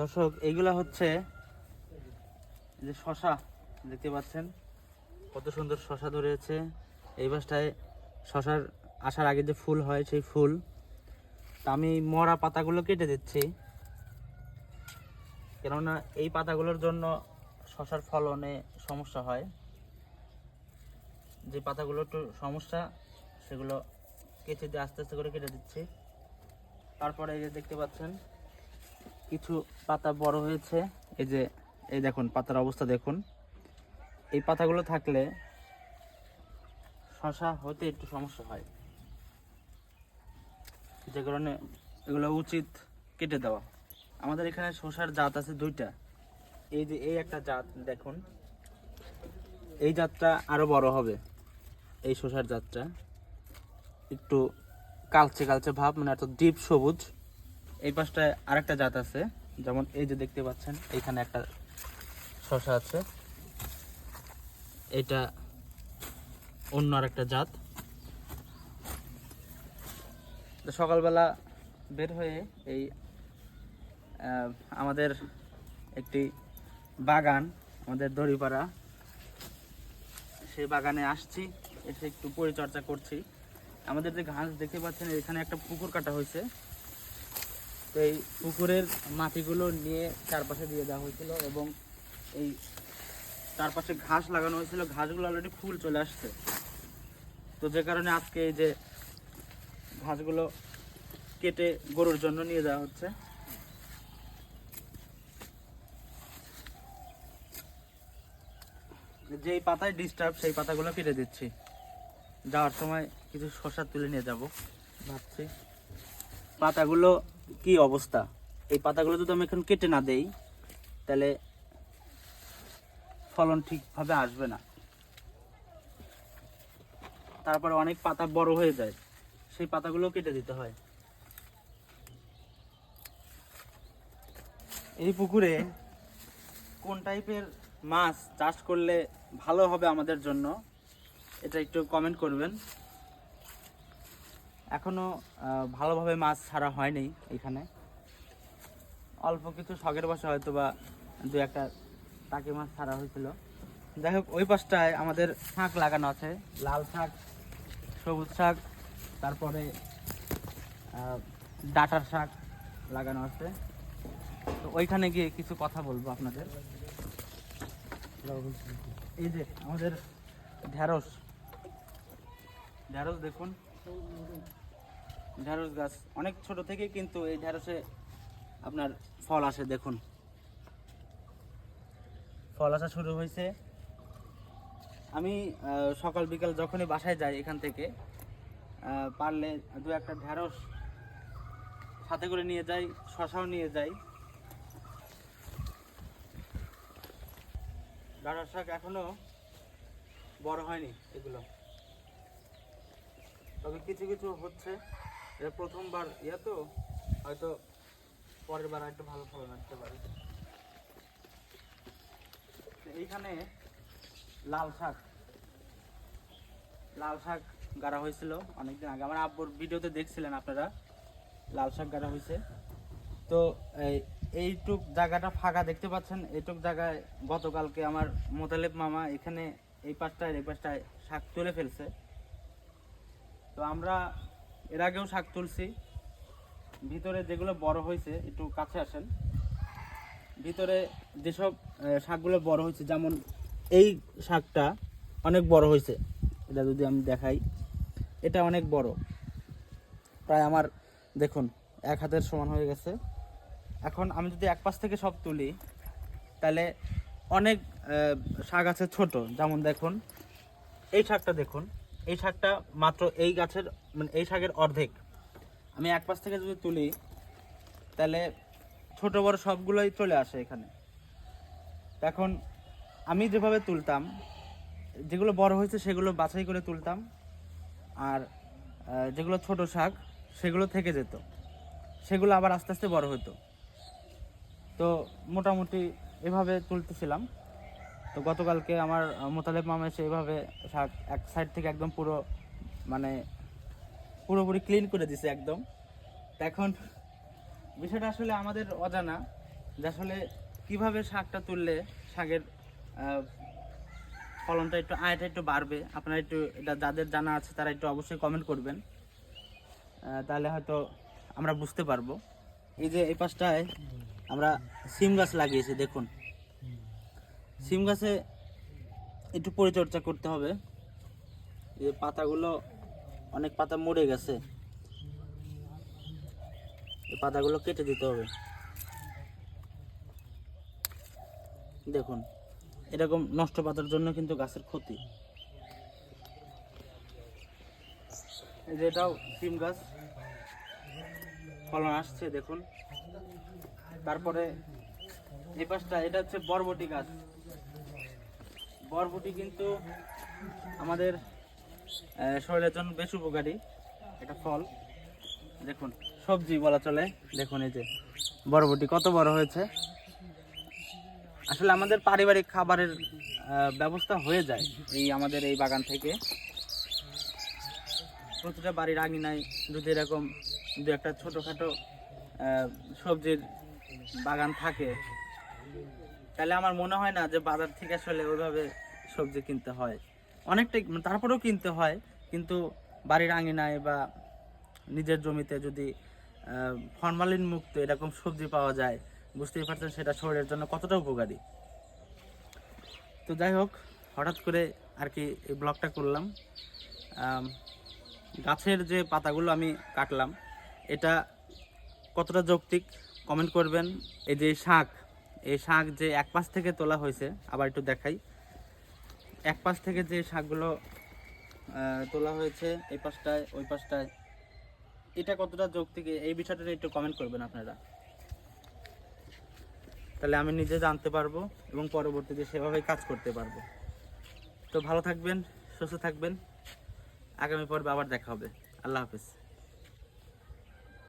দর্শক এইগুলা হচ্ছে যে শশা, দেখতে পাচ্ছেন? কত সুন্দর শশা ধরেছে। এই বাসটায় শশার আসার আগে যে ফুল হয়, সেই ফুল। তা আমি মরা পাতাগুলো কেটে দিচ্ছি। কেননা এই পাতাগুলোর জন্য শশার ফলনে সমস্যা হয়। যে পাতাগুলো একটু সমস্যা, সেগুলো কেটে দিয়ে আস্তে আস্তে করে কেটে দিচ্ছি। তারপরে এই যে দেখতে পাচ্ছেন কিছু পাতা বড় হয়েছে। এই যে, এই দেখুন, পাতার অবস্থা দেখুন। এই পাতাগুলো থাকলে শশা হতে একটু সমস্যা হয়। যে কারণে এগুলো উচিত কেটে দেওয়া। আমাদের এখানে শশার জাত আছে দুইটা। এই যে, এই একটা জাত দেখুন। এই জাতটা আরও বড় হবে, এই শশার জাতটা। একটু কালচে কালচে ভাব মানে এত ডিপ সবুজ। এই পাশটায় আরেকটা জাত আছে। যেমন এই যে দেখতে পাচ্ছেন এইখানে একটা শশা আছে। এটা অন্য আরেকটা জাত। সকালবেলা বের হয়ে এই আমাদের একটি বাগান, আমাদের দড়িপাড়া, সেই বাগানে আসছি, এসে একটু পরিচর্যা করছি। আমাদের যে ঘাস দেখতে পাচ্ছেন, এখানে একটা পুকুর কাটা হয়েছে। এই পুকুরের মাটিগুলো নিয়ে চারপাশে দিয়ে দেওয়া হয়েছিল এবং এই চারপাশে ঘাস লাগানো হয়েছিল। ঘাসগুলো অলরেডি ফুল চলে আসছে। তো যে কারণে আজকে এই যে ঘাসগুলো কেটে গরুর জন্য নিয়ে যাওয়া হচ্ছে। যেই পাতায় ডিস্টার্ব সেই পাতাগুলো কেটে দিচ্ছি। যাওয়ার সময় কিছু শশা তুলে নিয়ে যাব, ভাবছি। পাতাগুলো কি অবস্থা? এই পাতাগুলো যদি আমি এখন কেটে না দেই, তাহলে ফলন ঠিকভাবে আসবে না। তারপর অনেক পাতা বড় হয়ে যায়, সেই পাতাগুলো কেটে দিতে হয়। এই পুকুরে কোন টাইপের মাছ চাষ করলে ভালো হবে আমাদের জন্য, এটা একটু কমেন্ট করবেন। এখনও ভালোভাবে মাছ ছাড়া হয়নি এখানে। অল্প কিছু শখের বসে হয়তো বা দু একটা টাকি মাছ ছাড়া হয়েছিল। যাই হোক, ওই পাশটায় আমাদের শাক লাগানো আছে, লাল শাক, সবুজ শাক, তারপরে ডাঁটার শাক লাগানো আছে। তো ওইখানে গিয়ে কিছু কথা বলব আপনাদের। এই যে আমাদের ঢ্যাঁড়স ঢ্যাঁড়স দেখুন। ঢ্যাঁড়স গাছ। অনেক ছোট থেকে কিন্তু এই ঢ্যাঁড়সে আপনার ফল আসে, দেখুন। ফল আসা শুরু হয়েছে। আমি সকাল, বিকাল যখনই বাসায় যাই এখান থেকে পারলে দু একটা ঢ্যাঁড়স সাথে করে নিয়ে যাই, শশাও নিয়ে যাই। ডাঁটার শাক এখনও বড় হয়নি এগুলো। তবে কিছু কিছু হচ্ছে এটা প্রথমবার ইয়া তো, হয়তো পরের বার একটু ভালো ফলন আসতে পারে। এইখানে লাল শাক। লাল শাক গাড়া হয়েছিল অনেকদিন আগে। আমার আব্বুর ভিডিওতে দেখছিলেন আপনারা, লাল শাক গাড়া হয়েছে। তো এই, এইটুক জায়গাটা ফাঁকা দেখতে পাচ্ছেন। এইটুক জায়গায় গতকালকে আমার মোতালেব মামা এখানে এই পাশটায় এই পাশটায় শাক তুলে ফেলছে। তো আমরা এর আগেও শাক তুলছি। ভিতরে যেগুলো বড় হয়েছে, একটু কাছে আসেন। ভিতরে যেসব শাকগুলো বড় হয়েছে, যেমন এই শাকটা অনেক বড় হয়েছে। এটা যদি আমি দেখাই, এটা অনেক বড়। প্রায় আমার, দেখুন, এক হাতের সমান হয়ে গেছে। এখন আমি যদি এক পাশ থেকে সব তুলি, তাহলে অনেক শাক আছে ছোট। যেমন দেখুন, এই শাকটা দেখুন। এই শাকটা মাত্র এই গাছের মানে এই শাকের অর্ধেক। আমি এক পাশ থেকে যদি তুলি, তাহলে ছোট বড় সবগুলোই চলে আসে এখানে। এখন আমি যেভাবে তুলতাম, যেগুলো বড় হয়েছে সেগুলো বাছাই করে তুলতাম, আর যেগুলো ছোট শাক, সেগুলো থেকে যেত। সেগুলো আবার আস্তে আস্তে বড় হতো। তো মোটামুটি এভাবে তুলতেছিলাম। তো গতকালকে আমার মোতালেব মামা এসে এভাবে শাক এক সাইড থেকে একদম পুরো মানে পুরোপুরি ক্লিন করে দিছে একদম। এখন বিষয়টা আসলে আমাদের অজানা যে আসলে কীভাবে শাকটা তুললে শাকের ফলনটা একটু আয়টা একটু বাড়বে, আপনারা একটু এটা যাদের জানা আছে তারা একটু অবশ্যই কমেন্ট করবেন। তাহলে হয়তো আমরা বুঝতে পারব। এই যে এই পাশটায় আমরা সিম গাছ লাগিয়েছি, দেখুন। সিম গাছে একটু পরিচর্যা করতে হবে। যে পাতাগুলো, অনেক পাতা মরে গেছে। এই পাতাগুলো কেটে দিতে হবে। দেখুন, এরকম নষ্ট পাতার জন্য কিন্তু গাছের ক্ষতি। এই যে এটাও সিম গাছ। ফলন আসছে, দেখুন। তারপরে এই পাশটা, এটা হচ্ছে বরবটি গাছ। বরবটি কিন্তু আমাদের শরীরের জন্য বেশ উপকারী এটা ফল। দেখুন, সবজি বলা চলে। দেখুন এই যে বরবটি কত বড় হয়েছে। আসলে আমাদের পারিবারিক খাবারের ব্যবস্থা হয়ে যায় এই আমাদের এই বাগান থেকে। প্রতিটা বাড়ির আঙিনায় যদি এরকম দু একটা ছোটোখাটো সবজির বাগান থাকে, তাহলে আমার মনে হয় না যে বাজার থেকে আসলে ওইভাবে সবজি কিনতে হয়। অনেকটাই মানে তারপরেও কিনতে হয়, কিন্তু বাড়ির আঙিনায় বা নিজের জমিতে যদি ফরমালিন মুক্ত এরকম সবজি পাওয়া যায়, বুঝতেই পারছেন সেটা শরীরের জন্য কতটা উপকারী। তো যাই হোক, হঠাৎ করে আর কি এই ব্লগটা করলাম। গাছের যে পাতাগুলো আমি কাটলাম, এটা কতটা যৌক্তিক কমেন্ট করবেন। এই যে শাক, এই শাক যে এক পাশ থেকে তোলা হয়েছে, আবার একটু দেখাই। এক পাশ থেকে যে শাকগুলো তোলা হয়েছে, এই পাশটায়, ওই পাশটায়, এটা কতটা যৌক্তিক? এই বিষয়টা একটু কমেন্ট করবেন আপনারা। তাহলে আমি নিজে জানতে পারব এবং পরবর্তীতে সেভাবেই কাজ করতে পারব। তো ভালো থাকবেন, সুস্থ থাকবেন। আগামী পর্বে আবার দেখা হবে। আল্লাহ হাফিজ।